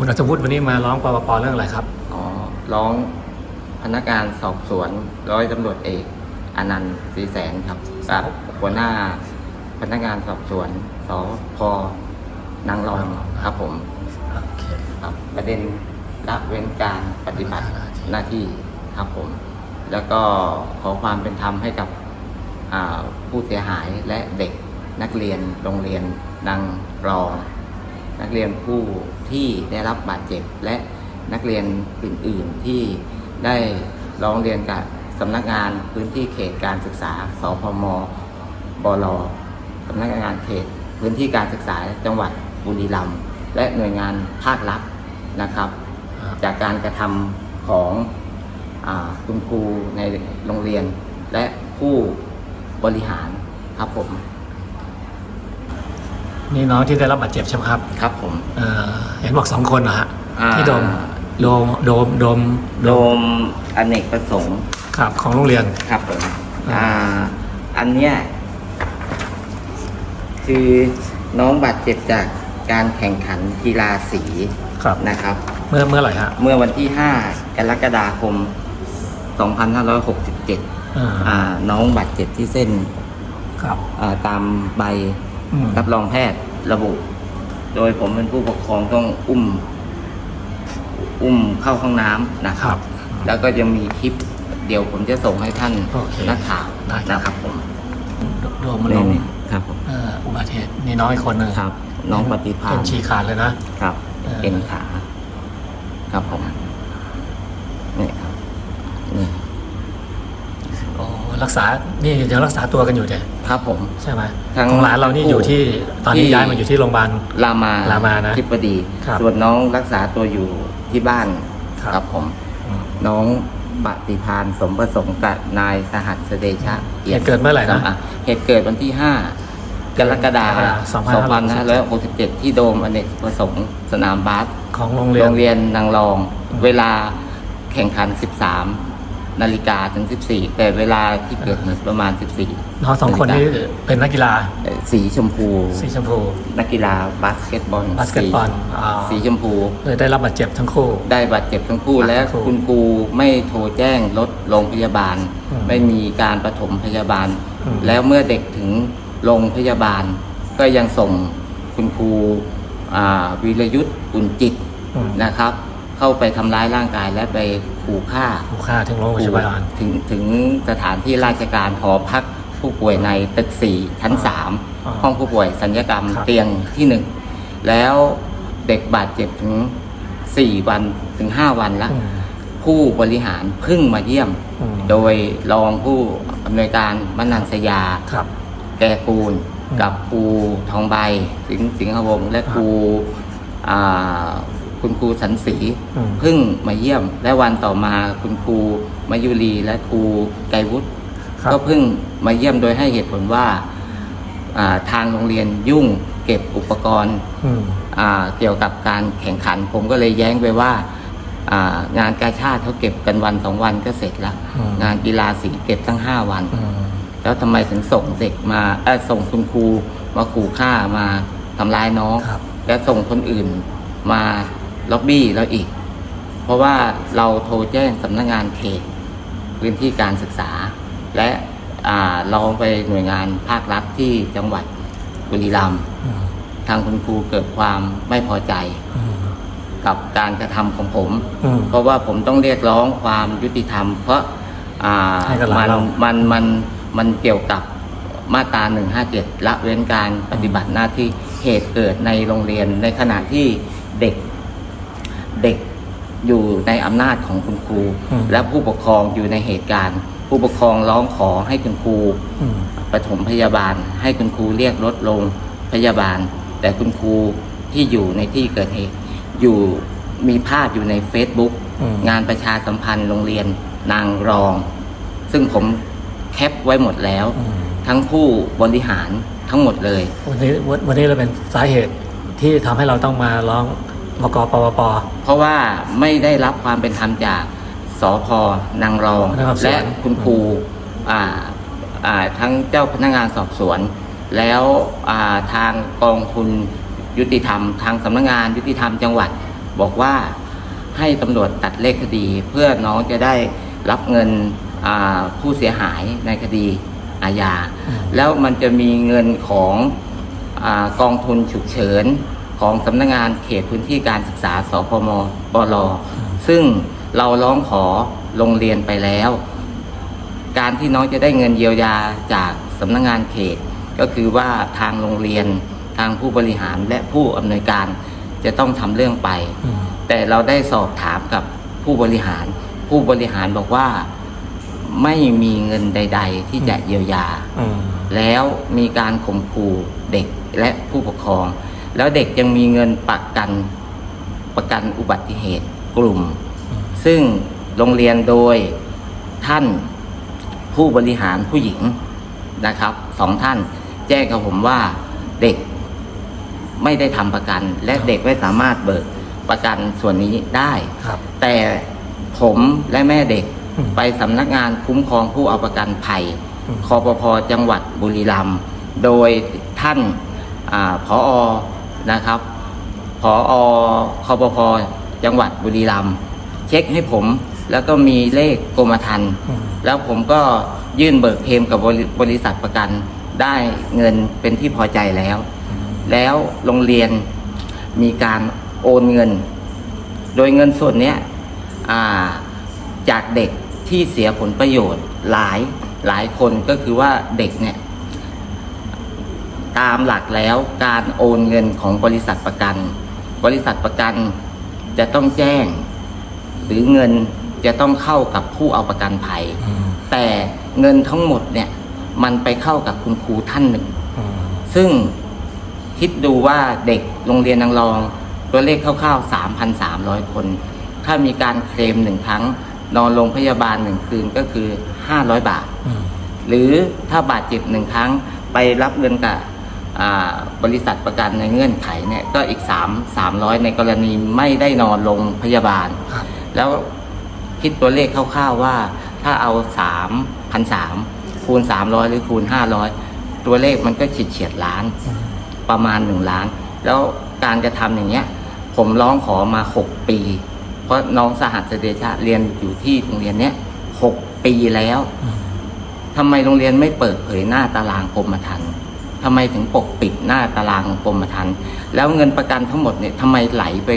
คุณอัศวุฒิวันนี้มาร้องปปปเรื่องอะไรครับ อ๋อ ร้องพนักงานสอบสวนร้อยตำรวจเอกอนันต์ศรีแสนครับกับหัวหน้าพนักงานสอบสวนสพนางรองครับผมโอเคครับประเด็นละเว้นการปฏิบัติหน้าที่ครับผม แล้วก็ขอความเป็นธรรมให้กับอ่าผู้เสียหายและเด็กนักเรียนโรงเรียนนางรอง นักเรียนผู้ที่ได้รับบาดเจ็บและนักเรียนอื่น ๆ ที่ได้ร้องเรียนกับสำนักงานพื้นที่เขตการศึกษา สพม บลสำนักงานเขตพื้นที่การศึกษาจังหวัดบุรีรัมย์และหน่วยงานภาครัฐนะครับ จากการกระทำของอาคุณครูในโรงเรียน และผู้บริหารครับผม นี่น้องที่ได้รับบาดเจ็บใช่ไหมครับครับผมเอ่อเห็นบอกสองคนเหรอฮะอ่า ที่โดมโดมโดมโดมโดมอเนกประสงค์ครับของโรงเรียน ครับผมอ่าอ่า อันเนี้ยคือน้องบาดเจ็บจากการแข่งขันกีฬาสีครับ นะครับ เมื่อเมื่อไหร่ฮะเมื่อวันที่ 5 กรกฎาคม 2567อ่าอ่าน้องบาดเจ็บที่เส้นครับอ่าตามใบอืมรับรองแพทย์ ระบุ โดยผมเป็นผู้ปกครองต้องอุ้ม อุ้มเข้าห้องน้ำนะคครัรับ บ แล้วก็ยังมีคลิปเดี๋ยวผมจะส่งให้ท่านโอเคนักข่าวได้ครับ นะครับผมโดโดมมันลงนี่ๆครับผมเอ่ออุบัติเหตุนี่น้องอีกคนหนึ่งครับ น้องปฏิภาเป็ณนฉีกขาดเลยนะ ครับ เอ่อ เอ็นขา ครับผมนี่ครับนี่ โอ้ รักษา นี่เดี๋ยวรักษาตัวกันอยู่เดี๋ยครับผม ใช่ไหมทั้งของหลานเรานี่อยู่ที่ตอนนี้ที่ ย้ายมาอยู่ที่โรงพยาบาล รามารามานะธิบดี ครับส่วนน้องรักษาตัวอยู่ที่บ้านครับ ผมอืม น้องปฏิพานสมประสงค์กับนายสหัสเดชะเหตุเกิดเมื่อไหร่นะสำกเหตุเกิดวันที่ 5 กรกฎาคม2567 2567 ที่โดมอเนกประสงค์สนามบาสของโรงเรียนโรงเรียนนางรองอืมเวลาแข่งขัน 13 นาฬิกาถึง 14 แต่เวลาที่เกิดเหตุประมาณ 14น้องสองคนนี้เป็นนักกีฬาเอ่อสีชมพู สีชมพู นักกีฬาบาสเกตบอลบาสเกตบอลสีอ่าสีชมพูเลยได้รับบาดเจ็บทั้งคู่ ได้บาดเจ็บทั้งคู่บาดเจ็บและทั้งคู่คุณครูไม่โทรแจ้งรถโรงพยาบาลอืมไม่มีการปฐมพยาบาลอืมแล้วเมื่อเด็กถึงโรงพยาบาล ก็ยังส่งคุณครูอ่าวีรยุทธ์อุ่นจิตอืมนะครับ เข้าไปทำร้ายร่างกายและไป ขู่ฆ่าผู้ฆ่าถึงโรงพยาบาล ถึงถึงสถานที่ราชการหอพักผู้ป่วยในตึกสี่ชั้นสามอ่าห้องผู้ป่วยสัญญกรรมครับ เตียงที่หนึ่งแล้วเด็กบาดเจ็บถึงสี่วันถึงห้าวันแล้ว อืม ผู้บริหารเพิ่งมาเยี่ยม อืม โดยรองผู้อำนวยการมนันสยา ครับ แกกูลอืมกับครูทองใบ สิงห์สิงหวงศ์และครูอ่า คุณครูสันสีอืม เพิ่งมาเยี่ยม และวันต่อมาคุณครูมายุรีและครูไกรวุฒิ ครับ ก็เพิ่งมาเยี่ยมโดยให้เหตุผลว่าอ่าทางโรงเรียนยุ่งเก็บอุปกรณ์อืม อ่าเกี่ยวกับการแข่งขัน ผมก็เลยแย้งไปว่าอ่างานกาชาติเขาเก็บกันวันสองวันก็เสร็จแล้ว อืม งานกีฬาสีเก็บตั้งห้าวัน อืมแล้วทำไมถึงส่งเด็กมาเออส่งคุณครูมาขู่ฆ่ามาทำร้ายน้อง ครับ และส่งคนอื่นมา ล็อบบี้เราอีก เพราะว่าเราโทรแจ้งสำนักงานเขตพื้นที่การศึกษา และอ่าร้องไปหน่วยงานภาครัฐที่จังหวัดบุรีรัมย์อืมทางคุณครูเกิดความไม่พอใจอืมกับการกระทำของผมอืมเพราะว่าผมต้องเรียกร้องความยุติธรรม เพราะอ่าให้กับหลานมันเรามันมันมันเกี่ยวกับมาตรา 157 ละเว้นการปฏิบัติหน้าที่เหตุเกิดในโรงเรียนในขณะที่เด็ก เด็กอยู่ในอำนาจของคุณครูอืมและผู้ปกครองอยู่ในเหตุการณ์ ผู้ปกครองร้องขอให้คุณครูอืมปฐมพยาบาล ให้คุณครูเรียกรถลงพยาบาล แต่คุณครูที่อยู่ในที่เกิดเหตุอยู่มีภาพอยู่ใน Facebook อืมงานประชาสัมพันธ์โรงเรียนนางรอง ซึ่งผมแคปไว้หมดแล้วอืมทั้งผู้บริหารทั้งหมดเลย วันนี้วันวันนี้เราเป็นสาเหตุที่ทำให้เราต้องมาร้อง บกปปป เพราะว่าไม่ได้รับความเป็นธรรมจากสอพนางรองพนักงานสอบสวนและคุณครูอ่าอ่าทั้งเจ้าพนักงานสอบสวน แล้วอ่าทางกองทุนยุติธรรม ทางสำนักงานยุติธรรมจังหวัด บอกว่าให้ตำรวจตัดเลขคดี เพื่อน้องจะได้รับเงินอ่าผู้เสียหายในคดีอาญาอืมแล้วมันจะมีเงินของอากองทุนฉุกเฉิน ของสำนักงานเขตพื้นที่การศึกษาสพมบลซึ่งเราร้องขอโรงเรียนไปแล้ว การที่น้องจะได้เงินเยียวยาจากสำนักงานเขต ก็คือว่าทางโรงเรียนทางผู้บริหารและผู้อำนวยการจะต้องทำเรื่องไปอืมแต่เราได้สอบถามกับผู้บริหาร ผู้บริหารบอกว่าไม่มีเงินใด ๆ ที่จะเยียวยาอืมแล้วมีการข่มขู่เด็กและผู้ปกครอง แล้วเด็กยังมีเงินประกันประกันอุบัติเหตุกลุ่ม ซึ่งโรงเรียนโดยท่านผู้บริหารผู้หญิงนะครับสองท่านแจ้งกับผมว่าเด็กไม่ได้ทำประกัน และเด็กไม่สามารถเบิกประกันส่วนนี้ได้ ครับแต่ผมและแม่เด็กอืมไปสำนักงานคุ้มครองผู้เอาประกันภัยอืมคอปพจังหวัดบุรีรัมย์โดยท่านอาผออ นะครับผออคอปพจังหวัดบุรีรัมย์เช็คให้ผมแล้วก็มีเลขกรมธรรม์อืมแล้วผมก็ยื่นเบิกเคลมกับบริบริษัทประกัน ได้เงินเป็นที่พอใจแล้ว แล้วโรงเรียนมีการโอนเงิน โดยเงินส่วนเนี้ยอ่าจากเด็กที่เสียผลประโยชน์หลายหลายคนก็คือว่าเด็กเนี่ย ตามหลักแล้วการโอนเงินของบริษัทประกัน บริษัทประกันจะต้องแจ้ง หรือเงินจะต้องเข้ากับผู้เอาประกันภัยอืมแต่เงินทั้งหมดเนี่ยมันไปเข้ากับคุณครูท่านหนึ่งอืมซึ่งคิดดูว่าเด็กโรงเรียนนางรอง ตัวเลขคร่าวๆ 3,300 คน ถ้ามีการเคลมหนึ่งครั้ง นอนโรงพยาบาลหนึ่งคืนก็คือ 500 บาทอืมหรือถ้าบาดเจ็บหนึ่งครั้งไปรับเงินกับอ่า บริษัทประกันในเงื่อนไขเนี่ยก็อีก 3 300 ในกรณีไม่ได้นอนโรงพยาบาลครับแล้วคิดตัวเลขคร่าวๆว่าถ้าเอาสามพันสามคูณสามร้อยหรือคูณห้าร้อยตัวเลขมันก็ฉิดเฉียดล้านอืมประมาณหนึ่งล้าน แล้วการกระทำอย่างเงี้ย ผมร้องขอมาหกปี เพราะน้องสหัสเดชะเรียนอยู่ที่โรงเรียนเนี้ยหกปีแล้วอืมทำไมโรงเรียนไม่เปิดเผยหน้าตารางกรมธรรม์ ทำไมถึงปกปิดหน้าตารางกรมธรรม์แล้วเงินประกันทั้งหมดเนี่ยทำไมไหลไป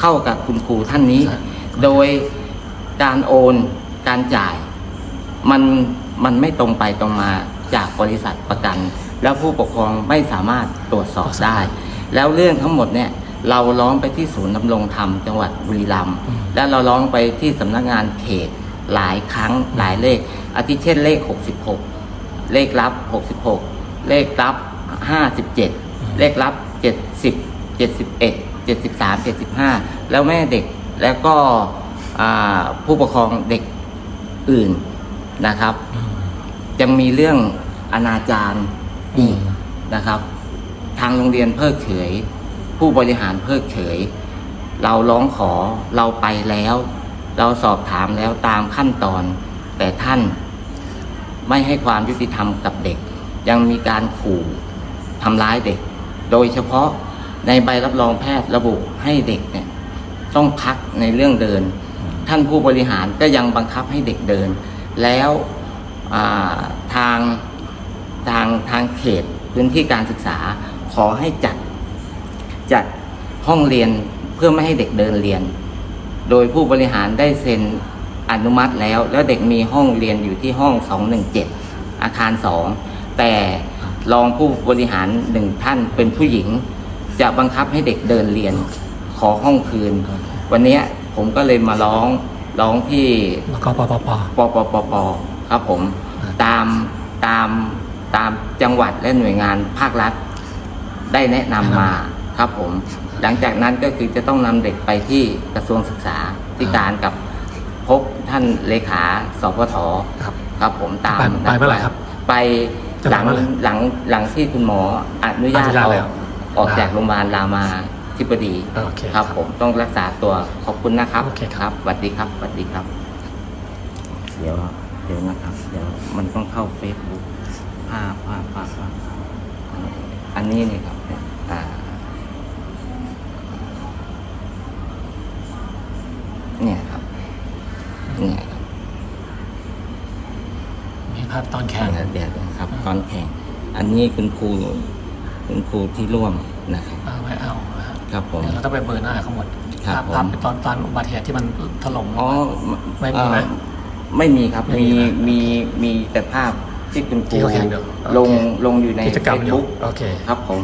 เข้ากับคุณครูท่านนี้ใช่โดยการโอนการจ่ายมันมันไม่ตรงไปตรงมาจากบริษัทประกัน แล้วผู้ปกครองไม่สามารถตรวจสอบได้ แล้วเรื่องทั้งหมดเนี่ยเราร้องไปที่ศูนย์ดำรงธรรมจังหวัดบุรีรัมย์อืมและเราร้องไปที่สำนักงานเขตหลายครั้งหลายเลขอาทิเช่นเลข 66 เลขรับ 66 เลขรับ57เลขรับ70 71 73 75แล้วแม่เด็กแล้วก็อ่าผู้ปกครองเด็กอื่นนะครับอืมยังมีเรื่องอนาจารอีกอืมนะครับ ทางโรงเรียนเพิกเฉย ผู้บริหารเพิกเฉย เราร้องขอเราไปแล้ว เราสอบถามแล้วตามขั้นตอน แต่ท่านไม่ให้ความยุติธรรมกับเด็ก ยังมีการขู่ทำร้ายเด็ก โดยเฉพาะในใบรับรองแพทย์ระบุให้เด็กเนี่ยต้องพักในเรื่องเดิน ท่านผู้บริหารก็ยังบังคับให้เด็กเดิน แล้วาทางทางทางเขตพื้นที่การศึกษาขอให้จัดจัดห้องเรียนเพื่อไม่ให้เด็กเดินเรียน โดยผู้บริหารได้เซ็นอนุมัติแล้ว แล้วเด็กมีห้องเรียนอยู่ที่ห้อง 217 อาคาร 2 แต่รองผู้บริหารหนึ่งท่านเป็นผู้หญิง จะบังคับให้เด็กเดินเรียนขอห้องคืน วันเนี้ยผมก็เลยมาร้องร้องที่แล้วก็ปปปปปปปครับผมอ่าตามตามตามจังหวัดและหน่วยงานภาครัฐ ได้แนะนำมาครับผม หลังจากนั้นก็คือจะต้องนำเด็กไปที่กระทรวงศึกษาธิการกับพบท่านเลขาสพทครับครับผมตามไปไปเมื่อไหร่ครับ ไป จะหไปลังเมื่อไหร่หลังหลังที่คุณหมออนุญาตอนุญาตอแล้อว กออกจากโรงพยาบาลรามาธิบดีโอเคครับ ผมต้องรักษาตัวขอบคุณนะครับโอเคครับครับสวัสดีครับสวัสดีครับ เดี๋ยวเดี๋ยวนะครับ เดี๋ยวมันต้องเข้าเฟซบุ๊กภาพภาพภาพภาพอันนี้นี่ครับเนี่ยอ่าเนี่ยครับเนี่ยครับมี ภาพตอนแข่งเดี๋ยวเดี๋ยวครับตอนแข่ง อันนี้คุณครูคุณครูที่ร่วมนะครับเอาไว้เอานะครับครับผมเดี๋ยวเราต้องไปเบอร์หน้าเขาหมดครับภาพผมภาพตอนตอนอุบัติเหตุที่มันถล่มอ๋อไม่มีไหมเอ่อไม่มีครับไม่มีมีนะมีมีแต่ภาพที่คุณครูที่เขาแข่งเดี๋ยวลงโอเคลงอยู่ในกิจกรรมเฟซอยู่บุ๊กโอเคครับผม